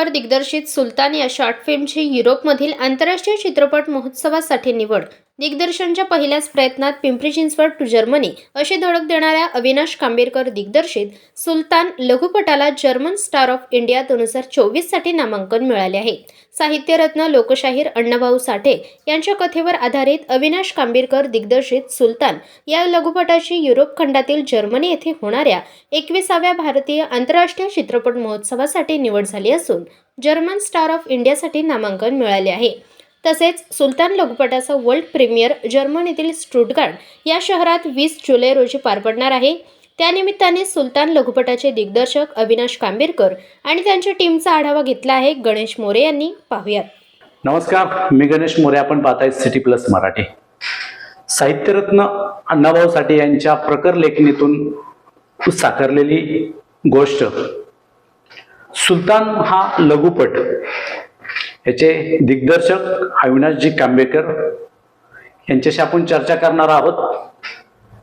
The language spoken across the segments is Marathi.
खांबेकर दिग्दर्शित सुलतान या शॉर्ट फिल्मची युरोपमधील आंतरराष्ट्रीय चित्रपट महोत्सवासाठी निवड. दिग्दर्शनच्या पहिल्याच प्रयत्नात पिंपरी चिंचवड टू जर्मनी अशी धडक देणाऱ्या अविनाश कांबीरकर दिग्दर्शित सुलतान लघुपटाला जर्मन स्टार ऑफ इंडिया दोन हजार चोवीससाठी नामांकन मिळाले आहे. साहित्यरत्न लोकशाहीर अण्णाभाऊ साठे यांच्या कथेवर आधारित अविनाश कांबीरकर दिग्दर्शित सुलतान या लघुपटाची युरोप खंडातील जर्मनी येथे होणाऱ्या एकविसाव्या भारतीय आंतरराष्ट्रीय चित्रपट महोत्सवासाठी निवड झाली असून जर्मन स्टार ऑफ इंडियासाठी नामांकन मिळाले आहे. तसेच सुलतान लघुपटाचा वर्ल्ड प्रीमियर जर्मनीतील स्टुटगार्ड या शहरात वीस जुलै रोजी पार पडणार आहे. त्यानिमित्ताने सुलतान लघुपटाचे दिग्दर्शक अविनाश कांबेरकर आणि त्यांच्या टीमचा आढावा घेतला आहे गणेश मोरे यांनी. पाहूयात. नमस्कार मी गणेश मोरे. आपण पाहताय सिटी प्लस मराठी. साहित्यरत्न अण्णाभाऊ साठे यांच्या प्रकर लेखणीतून साकारलेली गोष्ट सुलतान हा लघुपट. याचे दिग्दर्शक अविनाशजी कांबेकर यांच्याशी आपण चर्चा करणार आहोत.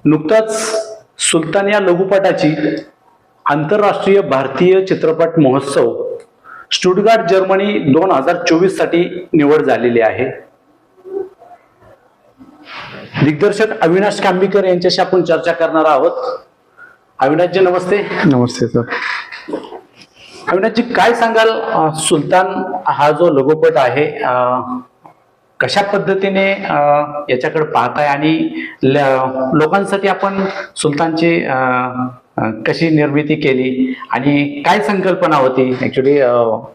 नुकताच सुलतान या लघुपटाची आंतरराष्ट्रीय भारतीय चित्रपट महोत्सव स्टुटगार्ट जर्मनी दोन हजार चोवीससाठी निवड झालेली आहे. दिग्दर्शक अविनाश कांबीकर यांच्याशी आपण चर्चा करणार आहोत. अविनाशजी नमस्ते. नमस्ते सर. अविनाशजी काय सांगाल? सुलतान हा जो लघुपट आहे कशा पद्धतीने याच्याकडे पाहताय आणि ल- लोकांसाठी आपण सुलतानची कशी निर्मिती केली आणि काय संकल्पना होती ऍक्च्युली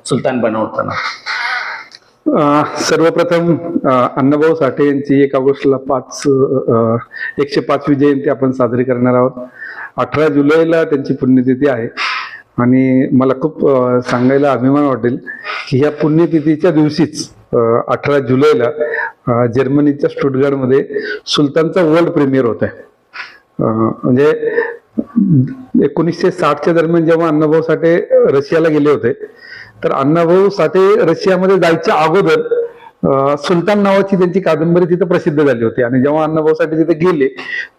सुलतान बनवताना? सर्वप्रथम अण्णाभाऊ साठे यांची एक ऑगस्टला पाच एकशे पाचवी जयंती आपण साजरी करणार आहोत. अठरा जुलैला त्यांची पुण्यतिथी आहे. आणि मला खूप सांगायला अभिमान वाटेल की ह्या पुण्यतिथीच्या दिवशीच अठरा जुलैला जर्मनीच्या स्टुटगार्डमध्ये सुलतानचा वर्ल्ड प्रीमियर होत आहे म्हणजे एकोणीसशे साठच्या दरम्यान जेव्हा अण्णाभाऊ साठे रशियाला गेले होते तर अण्णाभाऊ साठे रशियामध्ये जायच्या अगोदर सुलतान नावाची त्यांची कादंबरी तिथं प्रसिद्ध झाली होती. आणि जेव्हा अण्णाभाऊ साठे तिथे गेले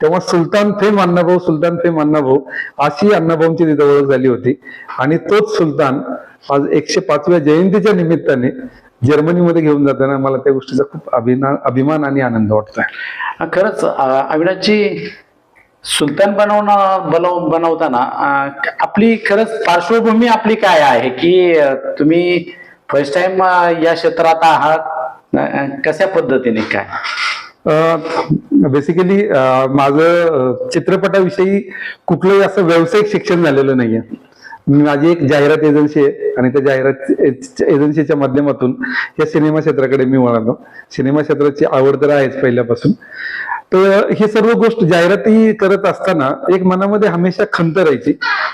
तेव्हा सुलतान फेम अण्णाभाऊ सुलतान फेम अण्णाभाऊ अशी अण्णाभाऊंची तिथे ओळख झाली होती. आणि तोच सुलतान आज एकशे पाचव्या जयंतीच्या निमित्ताने जर्मनीमध्ये घेऊन जाताना मला त्या गोष्टीचा खूप अभिमान अभिमान आणि आनंद वाटतोय. खरंच अविनाची सुलतान बनवणं बनव बनवताना आपली खरंच पार्श्वभूमी आपली काय आहे? की तुम्ही फर्स्ट टाइम या क्षेत्रात आहात कशा पद्धतीने काय? बेसिकली माझं चित्रपटाविषयी कुठलंही असं व्यावसायिक शिक्षण झालेलं नाहीये. माझी एक जाहिरात एजन्सी आहे आणि त्या जाहिरात एजन्सीच्या माध्यमातून या सिनेमा क्षेत्राकडे मी वळालो. सिनेमा क्षेत्राची आवड तर आहेच पहिल्यापासून. तर ही सर्व गोष्ट जाहिराती करत असताना एक मनामध्ये हमेशा खंत राहायची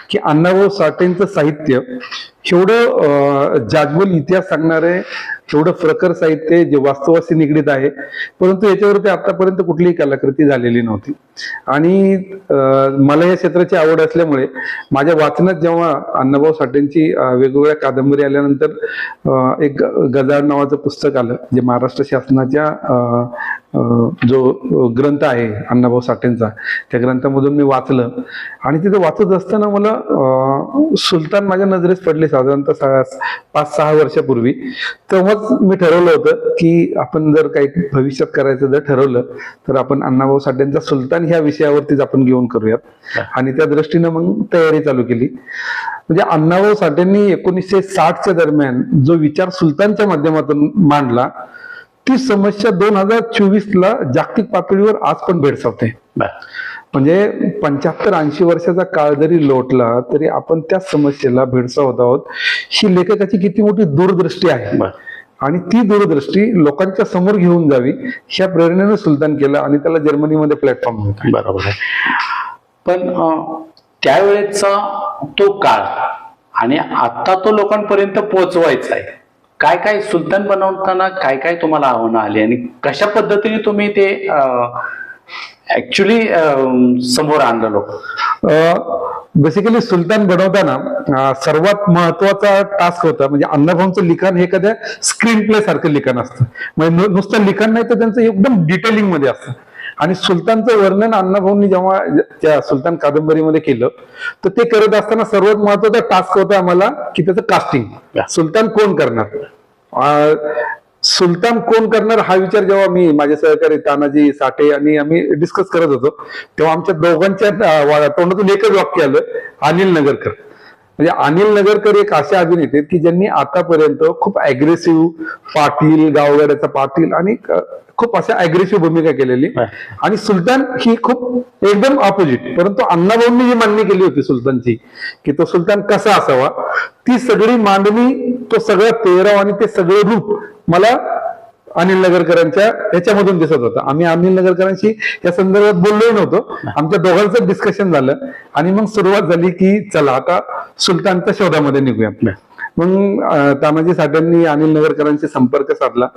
की अण्णाभाऊ साठेंचं साहित्य एवढं जाज्वल इतिहास सांगणारे एवढं प्रखर साहित्य जे वास्तवाशी निगडीत आहे परंतु याच्यावरती आतापर्यंत कुठलीही कलाकृती झालेली नव्हती. आणि मला या क्षेत्राची आवड असल्यामुळे माझ्या वाचनात जेव्हा अण्णाभाऊ साठेंची वेगवेगळ्या कादंबरी आल्यानंतर एक गजाळ नावाचं पुस्तक आलं जे महाराष्ट्र शासनाच्या जो ग्रंथ आहे अण्णाभाऊ साठेंचा त्या ग्रंथामधून मी वाचलं. आणि तिथे वाचत असताना मला सुलतान माझ्या नजरेस पडले साधारणतः सहा- पाच सहा वर्षापूर्वी तेव्हाच मी ठरवलं होतं की आपण जर काही भविष्यात करायचं जर ठरवलं तर आपण अण्णाभाऊ साठेंचा सुलतान ह्या विषयावरतीच आपण घेऊन करूयात. आणि त्या दृष्टीनं मग तयारी चालू केली. म्हणजे अण्णाभाऊ साठेंनी एकोणीसशे साठच्या दरम्यान जो विचार सुलतानच्या माध्यमातून मांडला ती समस्या दोन हजार चोवीस ला जागतिक पातळीवर आज पण भेडसावते. म्हणजे पंच्याहत्तर ऐंशी वर्षाचा काळ जरी लोटला तरी आपण त्या समस्येला भेडसावत आहोत. ही लेखकाची किती मोठी दूरदृष्टी आहे. आणि ती दूरदृष्टी लोकांच्या समोर घेऊन जावी ह्या प्रेरणेनं सुलतान केलं आणि त्याला जर्मनीमध्ये प्लॅटफॉर्म मिळतो बरोबर आहे. पण त्यावेळेचा तो काळ आणि आता तो लोकांपर्यंत पोहोचवायचा आहे. काय काय सुलतान बनवताना काय काय तुम्हाला आव्हानं आली आणि कशा पद्धतीने तुम्ही ते ऍक्च्युली समोर आणलं लोक बेसिकली सुलतान बनवताना सर्वात महत्त्वाचा टास्क होता म्हणजे अण्णाभाऊंचं लिखाण हे एखाद्या स्क्रीन प्ले सारखं लिखाण असतं. म्हणजे नुसतं लिखाण नाही तर त्यांचं एकदम डिटेलिंगमध्ये असतं. आणि सुलतानचं वर्णन अण्णाभाऊंनी जेव्हा त्या सुलतान कादंबरीमध्ये केलं तर ते करत असताना सर्वात महत्त्वाचा टास्क होता आम्हाला की त्याचं कास्टिंग सुलतान कोण करणार? सुलतान कोण करणार हा विचार जेव्हा मी माझे सहकारी तानाजी साठे आणि आम्ही डिस्कस करत होतो तेव्हा आमच्या दोघांच्या तोंडातून एकच वाक्य आलं अनिल नगरकर. म्हणजे अनिल नगरकर एक असे अभिनेते आहेत की ज्यांनी आतापर्यंत खूप अग्रेसिव्ह पाटील गावगाड्याचा पाटील आणि खूप अशा अग्रेसिव्ह भूमिका केलेली. आणि सुलतान ही खूप एकदम ऑपोजिट परंतु अण्णाभाऊंनी जी मांडणी केली होती सुलतानची की तो सुलतान कसा असावा ती सगळी मांडणी तो सगळा पेहराव आणि ते सगळे रूप मला अनिल नगरकरांच्या याच्यामधून दिसत होतं. आम्ही अनिल नगरकरांशी या संदर्भात बोललोही नव्हतो. आमच्या दोघांचं डिस्कशन झालं. आणि मग सुरुवात झाली की चला आता सुलतानच्या शोधामध्ये निघूया. मग तानाजी साठ्यांनी अनिल नगरकरांशी संपर्क साधला.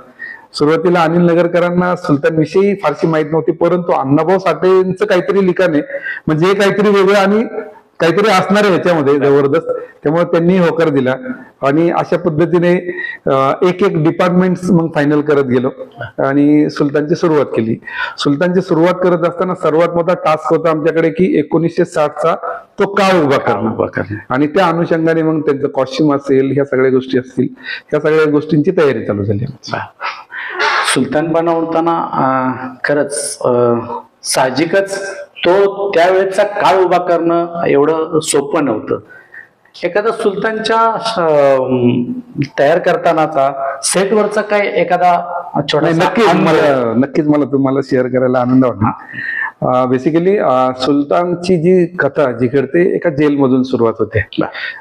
सुरुवातीला अनिल नगरकरांना सुलतान विषयी फारशी माहीत नव्हती परंतु अण्णाभाऊ साठेंचं काहीतरी लिखाण आहे. म्हणजे हे काहीतरी वेगळं आणि काहीतरी असणार आहे याच्यामध्ये जबरदस्त. त्यामुळे त्यांनी होकार दिला. आणि अशा पद्धतीने एक एक डिपार्टमेंट मग फायनल करत गेलो. आणि सुलतानची सुरुवात केली. सुलतानची सुरुवात करत असताना सर्वात मोठा टास्क होता आमच्याकडे की एकोणीसशे साठचा तो काळ उभा करणं. आणि त्या अनुषंगाने मग त्यांचं कॉस्ट्युम असेल ह्या सगळ्या गोष्टी असतील ह्या सगळ्या गोष्टींची तयारी चालू झाली. सुलतान बनवताना खरंच साहजिकच तो त्यावेळेचा काळ उभा करणं एवढं सोपं नव्हतं एखादा सुलतानच्या तयार करतानाचा सेटवरचा काय एखादा नक्कीच? मला नक्कीच मला तुम्हाला शेअर करायला आनंद वाटला बेसिकली सुलतानची जी कथा जी घडते एका जेलमधून सुरुवात होते.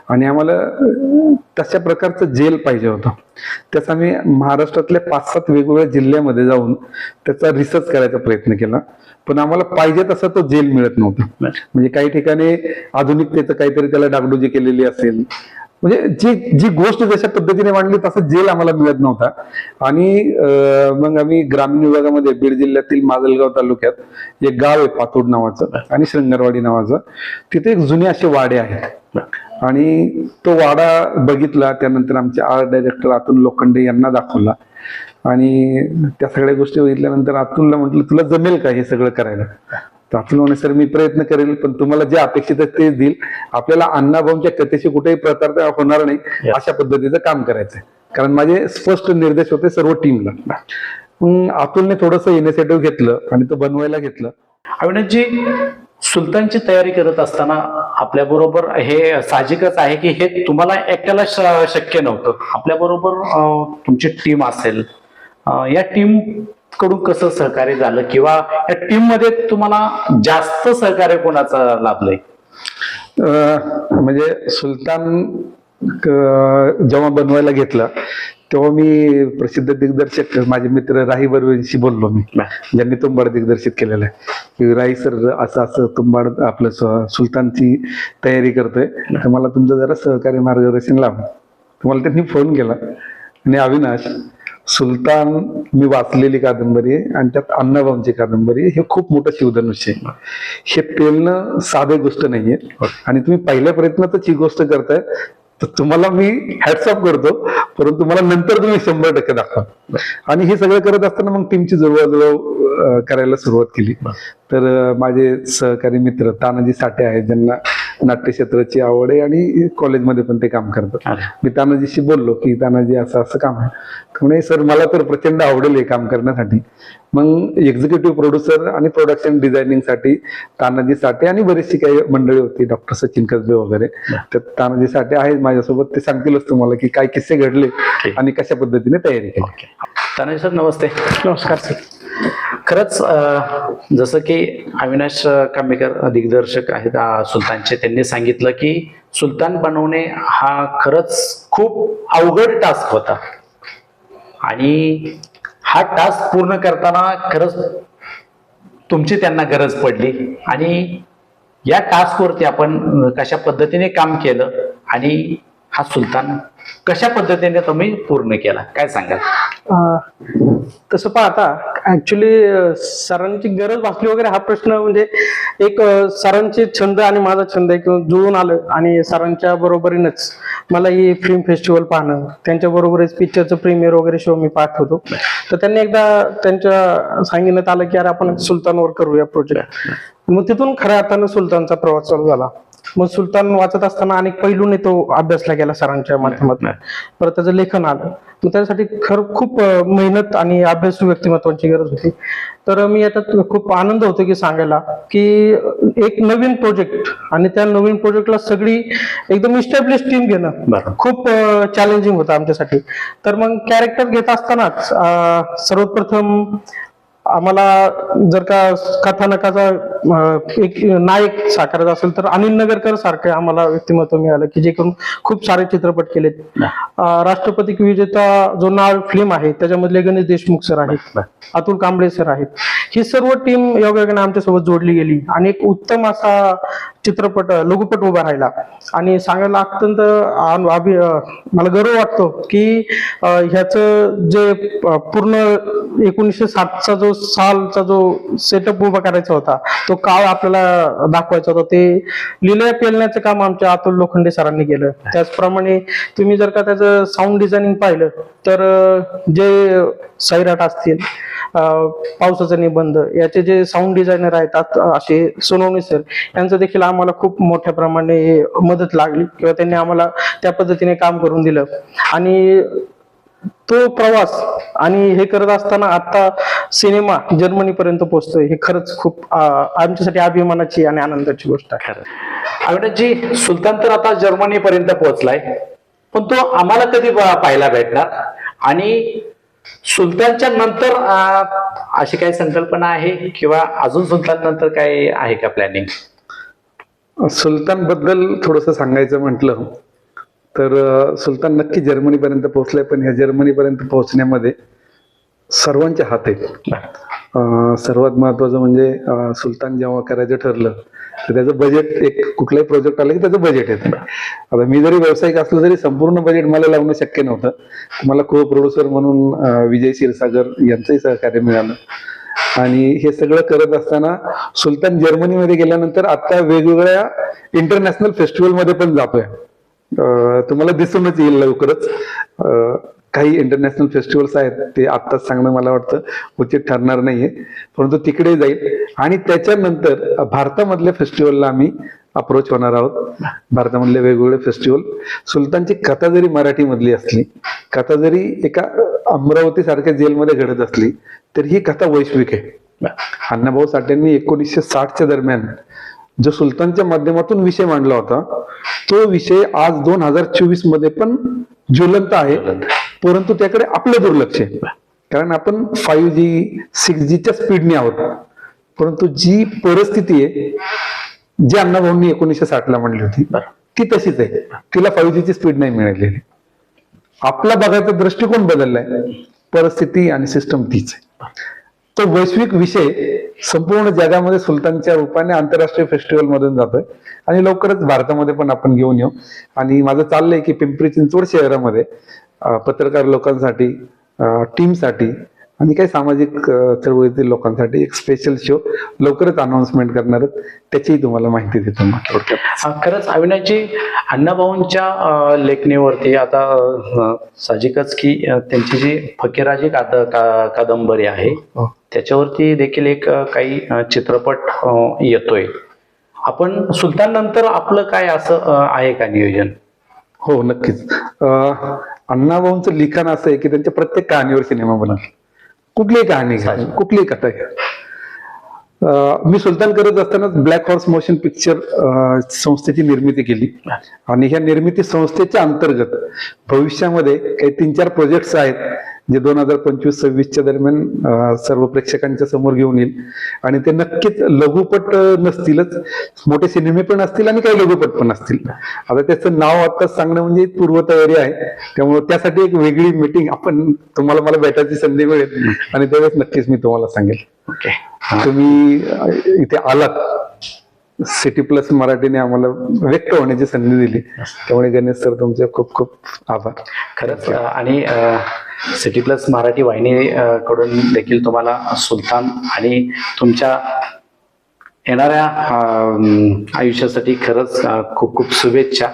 आणि आम्हाला तशा प्रकारचं जेल पाहिजे होतं. त्याचा आम्ही महाराष्ट्रातल्या पाच सात वेगवेगळ्या जिल्ह्यामध्ये जाऊन त्याचा रिसर्च करायचा प्रयत्न केला. पण आम्हाला पाहिजे तसा तो जेल मिळत नव्हता. म्हणजे काही ठिकाणी आधुनिकतेचं काहीतरी त्याला डागडुजी केलेली असेल म्हणजे जी जी गोष्ट जशा पद्धतीने मांडली तसं जेल आम्हाला मिळत नव्हता. आणि मग आम्ही ग्रामीण विभागामध्ये बीड जिल्ह्यातील माजलगाव तालुक्यात एक गाव आहे पातोड नावाचं आणि श्रंगरवाडी नावाचं. तिथे एक जुने असे वाडे आहेत. आणि तो वाडा बघितला त्यानंतर आमचे आर्ट डायरेक्टर अतुल लोखंडे यांना दाखवला. आणि त्या सगळ्या गोष्टी बघितल्यानंतर अतुलला म्हटलं तुला जमेल का हे सगळं करायला? म्हणे सर मी प्रयत्न करेल पण तुम्हाला जे अपेक्षित आहे तेच देईल. आपल्याला अण्णाभाऊंच्या कथेशी कुठेही प्रतार होणार नाही अशा पद्धतीचं काम करायचंय. कारण माझे स्पष्ट निर्देश होते सर्व टीमला अतुलने थोडस इनिशिएटिव्ह घेतलं आणि तो बनवायला घेतलं. अविनाशजी सुलतानची तयारी करत असताना आपल्या बरोबर हे साहजिकच आहे की हे तुम्हाला एकट्याला शक्य नव्हतं. आपल्या बरोबर तुमची टीम असेल. या टीम कडून कसं सहकार्य झालं? किंवा या टीममध्ये तुम्हाला जास्त सहकार्य कोणाचं लाभलंय? म्हणजे सुलतान जेव्हा बनवायला घेतला तेव्हा मी प्रसिद्ध दिग्दर्शक माझे मित्र राही बर्वेंशी बोललो मी. ज्यांनी तुंबाड दिग्दर्शित केलेलं आहे. की राही सर असं असं तुंबाड आपलं सुलतानची तयारी करतोय. तर मला तुमचं जरा सहकार्य मार्गदर्शन लावा तुम्हाला त्यांनी फोन केला. आणि अविनाश सुलतान मी वाचलेली कादंबरी आहे आणि त्यात अण्णाभाऊंची कादंबरी हे खूप मोठं शिवधनुष्य आहे. हे पेलणं साधे गोष्ट नाहीये. आणि तुम्ही पहिल्या प्रयत्नातच ही गोष्ट करताय. तर तुम्हाला मी हॅट्सअप करतो. परंतु मला नंतर तुम्ही शंभर टक्के दाखवा. आणि हे सगळं करत असताना मग टीमची जवळजवळ करायला सुरुवात केली. तर माझे सहकारी मित्र तानाजी साठे आहेत ज्यांना नाट्यक्षेत्राची आवड आहे आणि कॉलेजमध्ये पण ते काम करतात. मी तानाजीशी बोललो की तानाजी असं असं काम आहे. म्हणे सर मला तर प्रचंड आवडेल हे काम करण्यासाठी. मग एक्झिक्युटिव्ह प्रोड्युसर आणि प्रोडक्शन डिझायनिंगसाठी तानाजी साठे आणि बरीचशी काही मंडळी होती डॉक्टर सचिन कसबे वगैरे. तर तानाजी साठे आहेत माझ्यासोबत ते सांगतीलच तुम्हाला की काय किस्से घडले आणि कशा पद्धतीने तयारी केली. तानाजी सर नमस्ते. नमस्कार सर. खरंच जसं की अविनाश कांबेकर दिग्दर्शक आहेत सुलतानचे. त्यांनी सांगितलं की सुलतान बनवणे हा खरंच खूप अवघड टास्क होता. आणि हा टास्क पूर्ण करताना खरंच तुमची त्यांना गरज पडली. आणि या टास्कवरती आपण कशा पद्धतीने काम केलं आणि हा सुलतान कशा पद्धतीने तुम्ही पूर्ण केला? काय सांगाल? तसं पाहता ऍक्च्युली सरांची गरज भासली वगैरे हा प्रश्न म्हणजे एक सरांचे छंद आणि माझा छंद एक जुळून आलं आणि सरांच्या बरोबरीनच मला ही फिल्म फेस्टिवल पाहणं त्यांच्या बरोबरच पिक्चरचं प्रीमियर वगैरे शो मी पाहत होतो. तर त्यांनी एकदा त्यांच्या सांगण्यात आलं की अरे आपण सुलतानवर करूया प्रोजेक्ट मग तिथून खऱ्या अर्थानं सुलतानचा प्रवास चालू झाला. मग सुलतान वाचत असताना अनेक पैलूने तो अभ्यासला गेला सरांच्या माध्यमातून. परत त्याचं लेखन आलं. मग त्यासाठी खर खूप मेहनत आणि अभ्यासू व्यक्तिमत्वाची गरज होती. तर मी याच्यात खूप आनंद होतो की सांगायला की एक नवीन प्रोजेक्ट आणि त्या नवीन प्रोजेक्टला सगळी एकदम इस्टॅब्लिश टीम घेणं खूप चॅलेंजिंग होतं आमच्यासाठी. तर मग कॅरेक्टर घेत असतानाच सर्वप्रथम आम्हाला जर का कथानकाचा एक नायक साकारायचा असेल तर अनिल नगरकर सारखे आम्हाला व्यक्तिमत्व मिळालं की जे करून खूप सारे चित्रपट केलेत. राष्ट्रपती विजेता जो नाव फिल्म आहे त्याच्यामधले गणेश देशमुख सर आहेत अतुल कांबळे सर आहेत. ही सर्व टीम योगायोगाने आमच्यासोबत जोडली गेली. आणि एक उत्तम असा चित्रपट लघुपट उभा राहिला. आणि सांगायला अत्यंत अभि- मला गर्व वाटतो की ह्याचं जे पूर्ण एकोणीसशे सातचा जो सालचा जो सेटअप उभा करायचा होता तो काळ आपल्याला दाखवायचा होता. ते लिलया पेलण्याचं काम आमच्या अतुल लोखंडे सरांनी केलं. त्याचप्रमाणे तुम्ही जर का त्याचं साऊंड डिझायनिंग पाहिलं तर जे सैराट असतील पावसाचा निबंध याचे जे साऊंड डिझायनर आहेत असे सोनवणी सर यांचं देखील आम्हाला खूप मोठ्या प्रमाणे मदत लागली किंवा त्यांनी आम्हाला त्या पद्धतीने काम करून दिलं. आणि तो प्रवास आणि हे करत असताना आता सिनेमा जर्मनी पर्यंत पोहोचतोय हे खरंच खूप आमच्यासाठी अभिमानाची आणि आनंदाची गोष्ट आहे. जी सुलतान तर आता जर्मनी पर्यंत पोहोचलाय पण तो आम्हाला कधी पाहायला भेटणार? आणि सुलतानच्या नंतर अशी काही संकल्पना आहे किंवा अजून सुलतान नंतर काय आहे का प्लॅनिंग सुलतानबद्दल थोडस सांगायचं म्हटलं तर सुलतान नक्की जर्मनीपर्यंत पोहोचलाय पण ह्या जर्मनीपर्यंत पोहोचण्यामध्ये सर्वांचे हात आहेत. सर्वात महत्वाचं म्हणजे सुलतान जेव्हा करायचं ठरलं तर त्याचं बजेट एक कुठलाही प्रोजेक्ट आलं की त्याचं बजेट येतं आता मी जरी व्यावसायिक असलो तरी संपूर्ण बजेट मला लावणं शक्य नव्हतं. मला को प्रोड्युसर म्हणून विजय क्षीरसागर यांचंही सहकार्य मिळालं. आणि हे सगळं करत असताना सुलतान जर्मनीमध्ये गेल्यानंतर आता वेगवेगळ्या इंटरनॅशनल फेस्टिवलमध्ये पण जातोय. तुम्हाला दिसूनच येईल लवकरच. काही इंटरनॅशनल फेस्टिवल्स आहेत ते आत्ताच सांगणं मला वाटतं उचित ठरणार नाहीये. परंतु तिकडे जाईल. आणि त्याच्यानंतर भारतामधल्या फेस्टिवलला आम्ही अप्रोच होणार आहोत. भारतामधले वेगवेगळे फेस्टिवल सुलतानची कथा जरी मराठीमधली असली कथा जरी एका अमरावती सारख्या जेलमध्ये घडत असली तर ही कथा वैश्विक आहे. अण्णाभाऊ साठेंनी एकोणीसशे साठच्या दरम्यान जो सुलतानच्या माध्यमातून विषय मांडला होता तो विषय आज दोन हजार चोवीसमध्ये पण ज्वलंत आहे. परंतु त्याकडे आपलं दुर्लक्ष आहे. कारण आपण फाईव्ह जी सिक्स जीच्या स्पीडने आहोत. परंतु जी परिस्थिती आहे जी अण्णाभाऊंनी एकोणीसशे साठला म्हणली होती ती तशीच आहे. तिला फाईव्ह जीची स्पीड नाही मिळालेली. आपला बघायचा दृष्टिकोन बदललाय. परिस्थिती आणि सिस्टम तीच आहे. तो वैश्विक विषय संपूर्ण जगामध्ये सुलतानच्या रूपाने आंतरराष्ट्रीय फेस्टिवल मधून जातोय. आणि लवकरच भारतामध्ये पण आपण घेऊन येऊ. आणि माझं चाललंय की पिंपरी चिंचवड शहरामध्ये पत्रकार लोकांसाठी टीमसाठी आणि काही सामाजिक चळवळीतील लोकांसाठी एक स्पेशल शो लवकरच अनाउन्समेंट करणार. त्याचीही तुम्हाला माहिती देतो खरंच अविनाशजी अण्णाभाऊंच्या लेखणीवरती आता साहजिकच की त्यांची जी फकीराजी काद का- कादंबरी आहे हो. त्याच्यावरती देखील एक काही चित्रपट येतोय आपण सुलतान नंतर आपलं काय असं आहे का नियोजन हो नक्कीच अण्णाभाऊंचं लिखाण असं आहे की त्यांच्या प्रत्येक कहाणीवर सिनेमा बनल कुठलीही कहाणी घ्या. कुठलीही कथा घ्या. मी सुलतान करत असताना ब्लॅक हॉर्स मोशन पिक्चर संस्थेची निर्मिती केली. आणि ह्या निर्मिती संस्थेच्या अंतर्गत भविष्यामध्ये काही तीन चार प्रोजेक्ट्स आहेत. जे दोन हजार पंचवीस सव्वीसच्या दरम्यान सर्व प्रेक्षकांच्या समोर घेऊन येईल. आणि ते नक्कीच लघुपट नसतीलच. मोठे सिनेमे पण असतील आणि काही लघुपट पण असतील. आता त्याचं नाव आता सांगणं म्हणजे पूर्वतयारी आहे. त्यामुळे त्यासाठी एक वेगळी मीटिंग आपण तुम्हाला मला भेटायची संधी मिळेल. आणि त्यावेळेस नक्कीच मी तुम्हाला सांगेल. ओके. तुम्ही इथे आलात. सिटी प्लस मराठीने आम्हाला व्यक्त होण्याची संधी दिली. त्यामुळे गणेश सर तुमचे खूप खूप आभार. खरंच आणि सिटी प्लस मराठी वाहिनी कडून देखील तुम्हाला सुलतान आणि तुमच्या येणाऱ्या आयुष्यासाठी खरंच खूप खूप शुभेच्छा.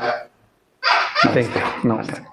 थँक्यू नमस्ते